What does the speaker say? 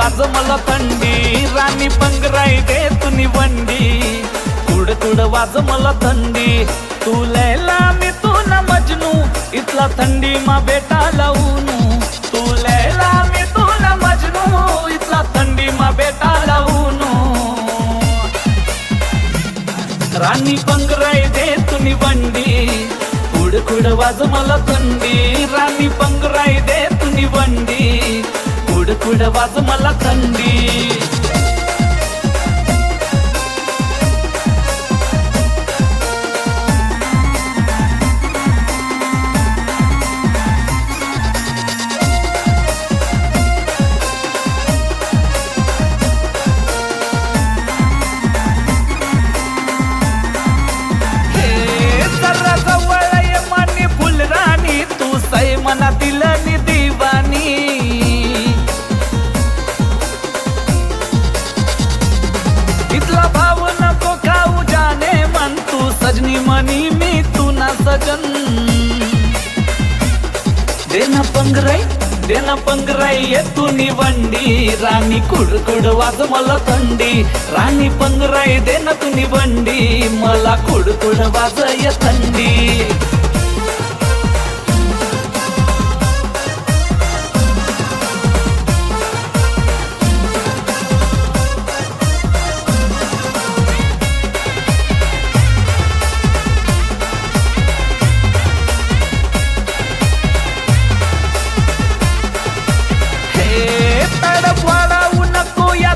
वाज मला थंडी. राणी पंगराई दे तुनी वंडी. तुड तुड वाज मला थंडी. तू लैला मी तू ना मजनू. इथला थंडी मा बेटा लावून. तू लैला मी तू ना मजनू. इथला थंडी मा बेटा लावून. राणी पंगराई दे तुनी वंडी. कुड कुड वाज मला थंडी. राणी पंगराई दे कुड कुड वाज मधला भाव नको खाऊ जाने मन तू सजनी मनी मी तू ना सजन देना पंगराई देना पंगराई ये तू निवंडी राणी कुड वाज मला थंडी. राणी पंगराई देना तू निवंडी मला कुड वाज ये थंडी.